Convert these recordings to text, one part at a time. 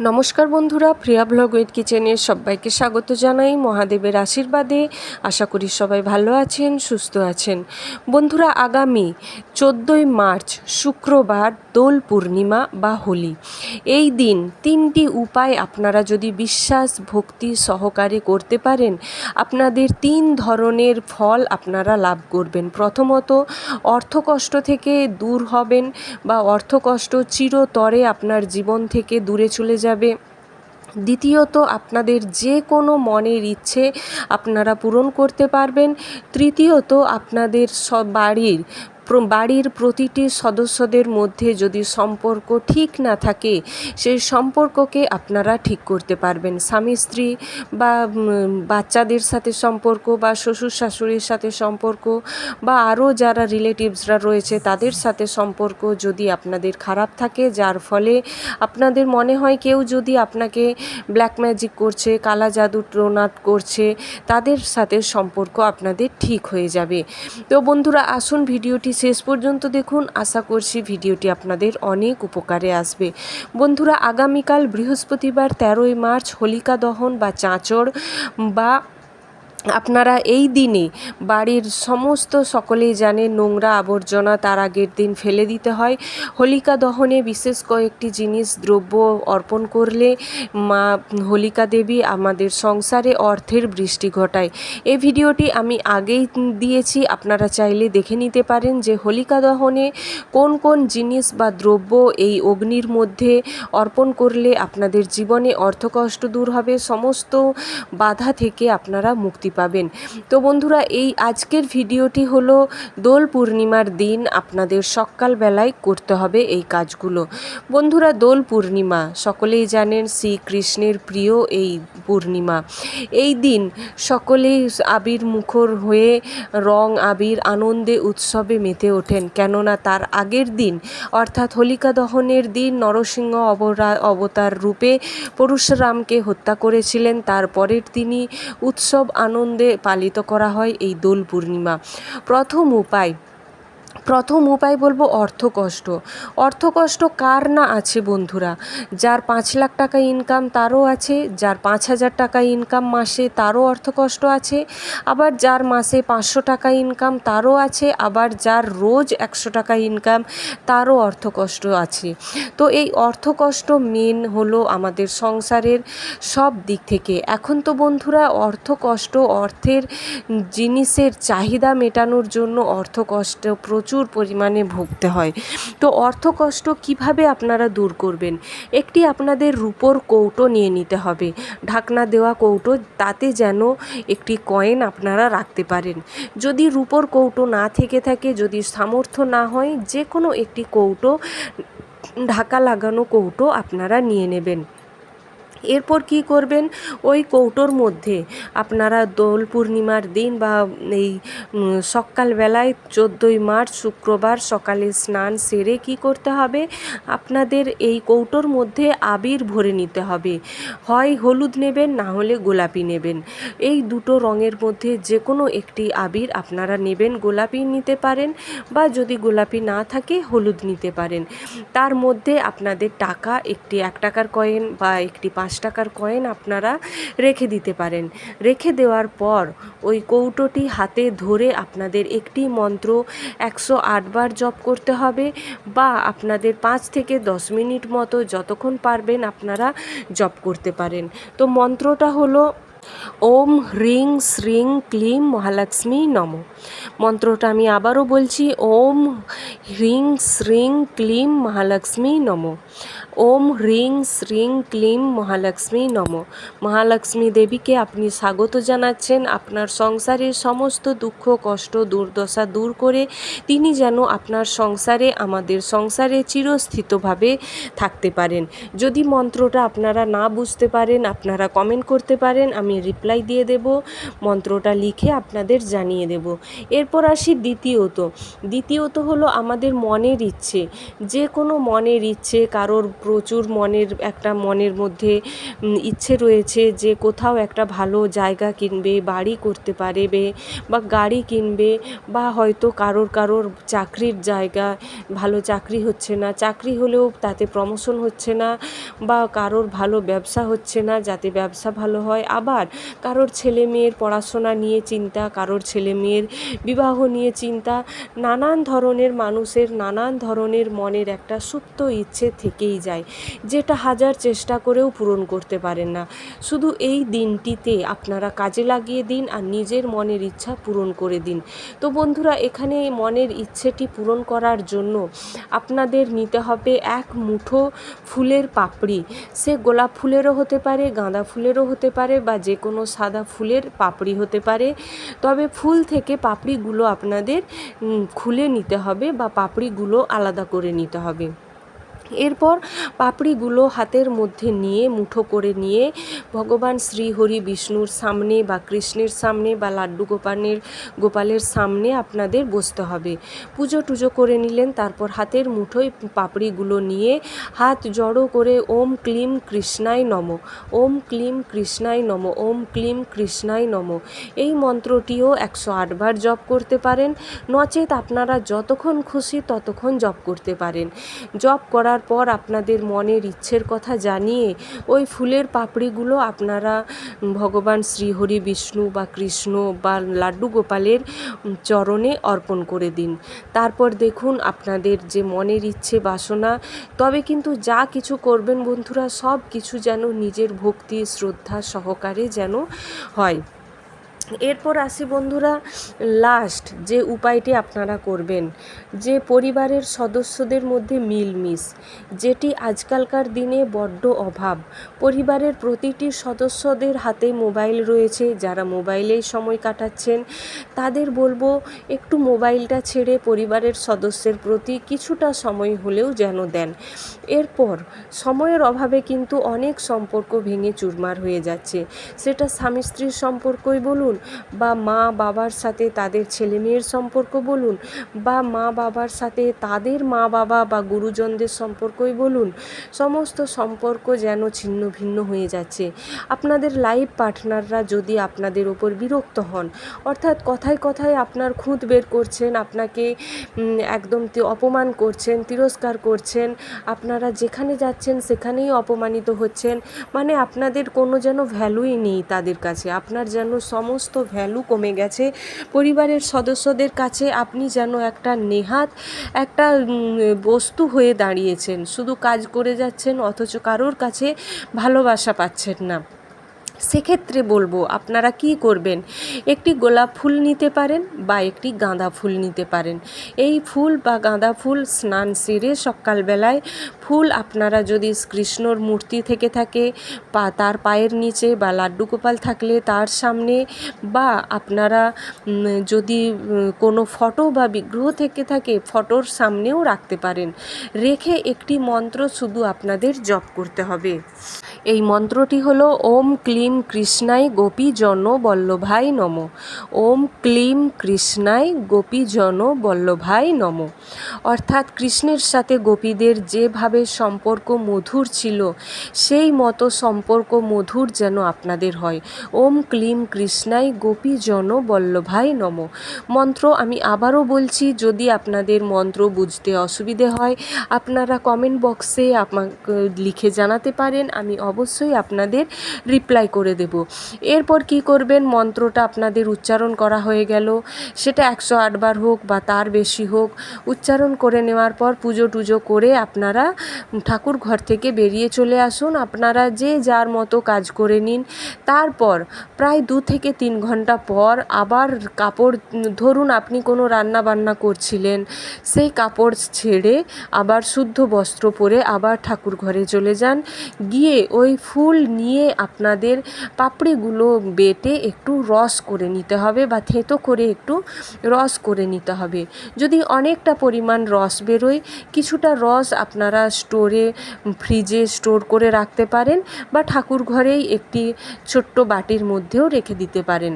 নমস্কার বন্ধুরা, প্রিয়া blog with কিচেনের সবাইকে স্বাগত জানাই, মহাদেবের আশীর্বাদে। আশা করি সবাই ভালো আছেন, সুস্থ আছেন। বন্ধুরা, আগামী চোদ্দোই মার্চ, শুক্রবার দোল পূর্ণিমা বা হোলি। এই দিন তিনটি উপায় আপনারা যদি বিশ্বাস, ভক্তি সহকারে করতে পারেন, আপনাদের তিন ধরনের ফল আপনারা লাভ করবেন। প্রথমত, অর্থকষ্ট থেকে দূর হবেন বা অর্থকষ্ট চিরতরে আপনার জীবন থেকে দূরে চলে যাবে। দ্বিতীয়ত, আপনাদের যে কোনো মনের ইচ্ছে আপনারা পূরণ করতে পারবেন। তৃতীয়ত, আপনাদের সব বাড়ির বাড়ির প্রতিটি সদস্যদের মধ্যে যদি সম্পর্ক ঠিক না থাকে, সেই সম্পর্ককে আপনারা ঠিক করতে পারবেন। স্বামী, স্ত্রী বা বাচ্চাদের সাথে সম্পর্ক বা শ্বশুর শাশুড়ির সাথে সম্পর্ক বা আরও যারা রিলেটিভসরা রয়েছে, তাদের সাথে সম্পর্ক যদি আপনাদের খারাপ থাকে, যার ফলে আপনাদের মনে হয় কেউ যদি আপনাকে ব্ল্যাক ম্যাজিক করছে, কালা জাদু টোনাট করছে, তাদের সাথে সম্পর্ক আপনাদের ঠিক হয়ে যাবে। তো বন্ধুরা, আসুন ভিডিওটি শেষ পর্যন্ত দেখুন। আশা করছি ভিডিওটি আপনাদের অনেক উপকারে আসবে। বন্ধুরা, আগামীকাল বৃহস্পতিবার তেরোই মার্চ হোলিকা দহন বা চাঁচড় বা আপনারা এই দিনে বাড়ির সমস্ত সকলেই জানে নোংরা আবর্জনা তার আগের দিন ফেলে দিতে হয়। হোলিকা দহনে বিশেষ কয়েকটি জিনিস দ্রব্য অর্পণ করলে মা হোলিকা দেবী আমাদের সংসারে অর্থের বৃষ্টি ঘটায়। এই ভিডিওটি আমি আগেই দিয়েছি, আপনারা চাইলে দেখে নিতে পারেন যে হোলিকা দহনে কোন কোন জিনিস বা দ্রব্য এই অগ্নির মধ্যে অর্পণ করলে আপনাদের জীবনে অর্থকষ্ট দূর হবে। সমস্ত বাধা থেকে আপনারা মুক্তি পাবেন। তো বন্ধুরা, এই আজকের ভিডিওটি হলো দোল পূর্ণিমার দিন। আপনাদের সকালবেলায় করতে হবে এই কাজগুলো। বন্ধুরা, দোল পূর্ণিমা, সকলেই জানেন শ্রীকৃষ্ণের প্রিয় এই পূর্ণিমা। এই দিন সকলেই আবির মুখর হয়ে রং, আবির আনন্দে উৎসবে মেতে ওঠেন। কেননা তার আগের দিন, অর্থাৎ হোলিকা দহনের দিন, নরসিংহ অবরা, অবতার রূপে পরশুরামকে হত্যা করেছিলেন। তারপরের দিনই উৎসব আনন্দে পালিত করা হয় এই দোল পূর্ণিমা। প্রথম উপায় প্রথম উপায় বলব অর্থকষ্ট। অর্থকষ্ট কার না আছে বন্ধুরা? যার পাঁচ লাখ টাকা ইনকাম তারও আছে, যার পাঁচ হাজার টাকা ইনকাম মাসে তারও অর্থকষ্ট আছে, আবার যার মাসে পাঁচশো টাকা ইনকাম তারও আছে, আবার যার রোজ একশো টাকা ইনকাম তারও অর্থকষ্ট আছে। তো এই অর্থকষ্ট মেন হলো আমাদের সংসারের সব দিক থেকে। এখন তো বন্ধুরা অর্থকষ্ট অর্থের জিনিসের চাহিদা মেটানোর জন্য অর্থকষ্ট প্রচুর পরিমাণে ভুগতে হয়। তো অর্থকষ্ট কীভাবে আপনারা দূর করবেন? একটি আপনাদের রূপোর কৌটো নিয়ে নিতে হবে। ঢাকনা দেওয়া কৌটো, তাতে যেন একটি কয়েন আপনারা রাখতে পারেন। যদি রূপোর কৌটো না থেকে থাকে, যদি সামর্থ্য না হয় যে কোনো একটি কৌটো, ঢাকা লাগানো কৌটো আপনারা নিয়ে নেবেন। এরপর কি করবেন? ওই কৌটোর মধ্যে আপনারা দোল পূর্ণিমার দিন বা এই সকালবেলায় চোদ্দোই মার্চ শুক্রবার সকালে স্নান সেরে কি করতে হবে? আপনাদের এই কৌটোর মধ্যে আবির ভরে নিতে হবে। হয় হলুদ নেবেন, না হলে গোলাপি নেবেন। এই দুটো রঙের মধ্যে যে কোনো একটি আবির আপনারা নেবেন, গোলাপি নিতে পারেন বা যদি গোলাপি না থাকে, হলুদ নিতে পারেন। তার মধ্যে আপনাদের টাকা, একটি এক টাকার কয়েন বা একটি পাঁচ টাকার কয়েন আপনারা রেখে দিতে পারেন। রেখে দেওয়ার পর ওই কৌটোটি হাতে ধরে আপনাদের একটি মন্ত্র একশো আটবার জপ করতে হবে বা আপনাদের পাঁচ থেকে দশ মিনিট মতো যতক্ষণ পারবেন আপনারা জপ করতে পারেন। তো মন্ত্রটা হলো ওম হ্রিং শ্রিং ক্লিম মহালক্ষ্মী নম। মন্ত্রটা আমি আবারও বলছি, ওম হ্রিং শ্রিং ক্লিম মহালক্ষ্মী নম। ওম হ্রিং শ্রিং ক্লিম মহালক্ষ্মী নম। মহালক্ষ্মী দেবীকে আপনি স্বাগত জানাচ্ছেন আপনার সংসারের সমস্ত দুঃখ, কষ্ট, দুর্দশা দূর করে। তিনি যেন আপনার সংসারে, আমাদের সংসারে চিরস্থিতভাবে থাকতে পারেন। যদি মন্ত্রটা আপনারা না বুঝতে পারেন, আপনারা কমেন্ট করতে পারেন, আমি রিপ্লাই দিয়ে দেব। মন্ত্রটা লিখে আপনাদের জানিয়ে দেব। এরপর আসি দ্বিতীয়ত। দ্বিতীয়ত হলো আমাদের মনের ইচ্ছে। যে কোনো মনের ইচ্ছে, কারোর প্রচুর মনের, একটা মনের মধ্যে ইচ্ছে রয়েছে যে কোথাও একটা ভালো জায়গা কিনবে, বাড়ি করতে পারবে বা গাড়ি কিনবে বা হয়তো কারোর কারোর চাকরির জায়গা, ভালো চাকরি হচ্ছে না, চাকরি হলেও তাতে প্রমোশন হচ্ছে না বা কারোর ভালো ব্যবসা হচ্ছে না যাতে ব্যবসা ভালো হয়। আবার কারোর ছেলে মেয়ের পড়াশোনা নিয়ে চিন্তা, কারোর ছেলে মেয়ের বিবাহ নিয়ে চিন্তা, নানান ধরনের মানুষের, নানান ধরনের মনের একটা সুপ্ত ইচ্ছে থেকেই যায়। যেটা হাজার চেষ্টা করেও পূরণ করতে পারেন না। শুধু এই দিনটিতে আপনারা কাজে লাগিয়ে দিন আর নিজের মনের ইচ্ছা পূরণ করে দিন। তো বন্ধুরা, এখানে মনের ইচ্ছেটি পূরণ করার জন্য আপনাদের নিতে হবে এক মুঠো ফুলের পাপড়ি। সে গোলাপ ফুলেরও হতে পারে, গাঁদা ফুলেরও হতে পারে বা যে কোনো সাদা ফুলের পাপড়ি হতে পারে। তবে ফুল থেকে পাপড়িগুলো আপনাদের খুলে নিতে হবে বা পাপড়িগুলো আলাদা করে নিতে হবে। এরপর পাপড়িগুলো হাতের মধ্যে নিয়ে, মুঠো করে নিয়ে ভগবান শ্রী হরি বিষ্ণুর সামনে বা কৃষ্ণের সামনে বা লাড্ডু গোপালের গোপালের সামনে আপনাদের বসতে হবে। পুজো টুজো করে নিলেন, তারপর হাতের মুঠোয় পাপড়িগুলো নিয়ে হাত জড়ো করে ওম ক্লিম কৃষ্ণায় নম, ওম ক্লিম কৃষ্ণায় নম, ওম ক্লিম কৃষ্ণায় নম। এই মন্ত্রটিও একশো আটবার জপ করতে পারেন, নচেত আপনারা যতক্ষণ খুশি ততক্ষণ জপ করতে পারেন। জপ করার পর আপনাদের মনের ইচ্ছের কথা জানিয়ে ওই ফুলের পাপড়িগুলো আপনারা ভগবান শ্রীহরি বিষ্ণু বা কৃষ্ণ বা লাড্ডু গোপালের চরণে অর্পণ করে দিন। তারপর দেখুন আপনাদের যে মনের ইচ্ছে বাসনা, তবে কিন্তু যা কিছু করবেন বন্ধুরা সব কিছু যেন নিজের ভক্তি, শ্রদ্ধা সহকারে যেন হয়। এরপর আসি বন্ধুরা লাস্ট যে উপায়টি আপনারা করবেন, যে পরিবারের সদস্যদের মধ্যে মিলমিশ, যেটি আজকালকার দিনে বড্ড অভাব। পরিবারের প্রতিটি সদস্যদের হাতে মোবাইল রয়েছে, যারা মোবাইলেই সময় কাটাচ্ছেন, তাদের বলব একটু মোবাইলটা ছেড়ে পরিবারের সদস্যের প্রতি কিছুটা সময় হলেও যেন দেন। এরপর, সময়ের অভাবে কিন্তু অনেক সম্পর্ক ভেঙে চুরমার হয়ে যাচ্ছে। সেটা স্বামী স্ত্রীর সম্পর্কই বলুন বা মা বাবার সাথে তাদের ছেলে মেয়ের সম্পর্ক বলুন বা মা বাবার সাথে তাদের মা বাবা বা গুরুজনদের সম্পর্কই বলুন, সমস্ত সম্পর্ক যেন ছিন্ন ভিন্ন হয়ে যাচ্ছে। আপনাদের লাইফ পার্টনাররা যদি আপনাদের ওপর বিরক্ত হন, অর্থাৎ কথায় কথায় আপনার খুঁত বের করছেন, আপনাকে একদম অপমান করছেন, তিরস্কার করছেন, আপনারা যেখানে যাচ্ছেন সেখানেই অপমানিত হচ্ছেন মানে আপনাদের কোনো যেন ভ্যালুই নেই তাদের কাছে। আপনার যেন সমস্ত ভ্যালু কমে গেছে। পরিবারের সদস্যদের কাছে আপনি যেন একটা নেহাত, একটা বস্তু হয়ে দাঁড়িয়েছেন। শুধু কাজ করে যাচ্ছেন, অথচ কারোর কাছে ভালোবাসা পাচ্ছেন না। সেক্ষেত্রে বলব, আপনারা কি করবেন? একটি গোলাপ ফুল নিতে পারেন বা একটি গাঁদা ফুল নিতে পারেন। এই ফুল বা গাঁদা ফুল স্নান সেরে সকালবেলায় ফুল আপনারা যদি কৃষ্ণর মূর্তি থেকে থাকে বা তার পায়ের নিচে বা লাড্ডু গোপাল থাকলে তার সামনে বা আপনারা যদি কোনো ফটো বা বিগ্রহ থেকে থাকে ফটোর সামনেও রাখতে পারেন। রেখে একটি মন্ত্র শুধু আপনাদের জপ করতে হবে। এই মন্ত্রটি হল, ওম ক্লিম কৃষ্ণাই গোপী জন বল্লভাই নম। ওম ক্লিম কৃষ্ণাই গোপী জন বল্লভাই নম। অর্থাৎ কৃষ্ণের সাথে গোপীদের যেভাবে সম্পর্ক মধুর ছিল, সেই মতো সম্পর্ক মধুর যেন আপনাদের হয়। ওম ক্লিম কৃষ্ণাই গোপী জন বল্লভাই নম। মন্ত্র আমি আবারও বলছি, যদি আপনাদের মন্ত্র বুঝতে অসুবিধে হয়, আপনারা কমেন্ট বক্সে আমাকে লিখে জানাতে পারেন, আমি অবশ্যই আপনাদের রিপ্লাই করে দেব। এরপর কি করবেন? মন্ত্রটা আপনাদের উচ্চারণ করা হয়ে গেল। সেটা একশো আটবার হোক বা তার বেশি হোক, উচ্চারণ করে নেওয়ার পর পুজো টুজো করে আপনারা ঠাকুর ঘর থেকে বেরিয়ে চলে আসুন। আপনারা যে যার মতো কাজ করে নিন। তারপর প্রায় দু থেকে তিন ঘণ্টা পর আবার কাপড়, ধরুন আপনি কোনো রান্না বান্না করছিলেন, সেই কাপড় ছেড়ে আবার শুদ্ধ বস্ত্র পরে আবার ঠাকুর ঘরে চলে যান। গিয়ে ওই ফুল নিয়ে আপনাদের পাপড়িগুলো বেটে একটু রস করে নিতে হবে বা থেঁতো করে একটু রস করে নিতে হবে। যদি অনেকটা পরিমাণ রস বেরোয়, কিছুটা রস আপনারা স্টোরে, ফ্রিজে স্টোর করে রাখতে পারেন বা ঠাকুর ঘরেই একটি ছোট্ট বাটির মধ্যেও রেখে দিতে পারেন।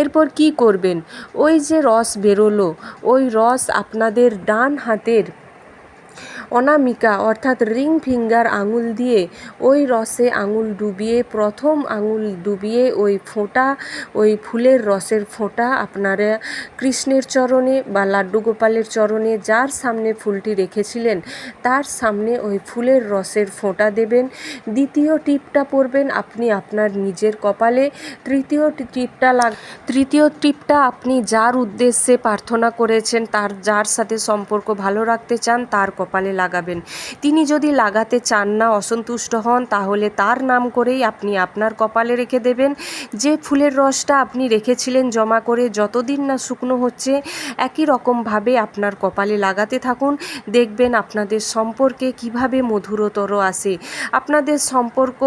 এরপর কি করবেন? ওই যে রস বেরোলো, ওই রস আপনাদের ডান হাতের অনামিকা, অর্থাৎ রিং ফিঙ্গার আঙুল দিয়ে ওই রসে আঙুল ডুবিয়ে, প্রথম আঙুল ডুবিয়ে ওই ফোঁটা, ওই ফুলের রসের ফোঁটা আপনারা কৃষ্ণের চরণে বা লাড্ডু গোপালের চরণে যার সামনে ফুলটি রেখেছিলেন, তার সামনে ওই ফুলের রসের ফোঁটা দেবেন। দ্বিতীয় টিপটা পরবেন আপনি আপনার নিজের কপালে। তৃতীয় টিপটা লাগ, তৃতীয় টিপটা আপনি যার উদ্দেশ্যে প্রার্থনা করেছেন, তার, যার সাথে সম্পর্ক ভালো রাখতে চান, তার কপালে লাগাবেন। তিনি যদি লাগাতে চান না, অসন্তুষ্ট হন, তাহলে তার নাম করেই আপনি আপনার কপালে রেখে দেবেন। যে ফুলের রসটা আপনি রেখেছিলেন জমা করে যতদিন না শুকনো হচ্ছে, একই রকমভাবে আপনার কপালে লাগাতে থাকুন। দেখবেন আপনাদের সম্পর্কে কীভাবে মধুরতর আসে আপনাদের সম্পর্ক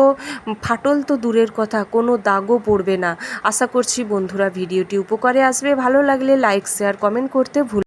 ফাটল তো দূরের কথা, কোনো দাগও পড়বে না। আশা করছি বন্ধুরা ভিডিওটি উপকারে আসবে। ভালো লাগলে লাইক, শেয়ার, কমেন্ট করতে ভুল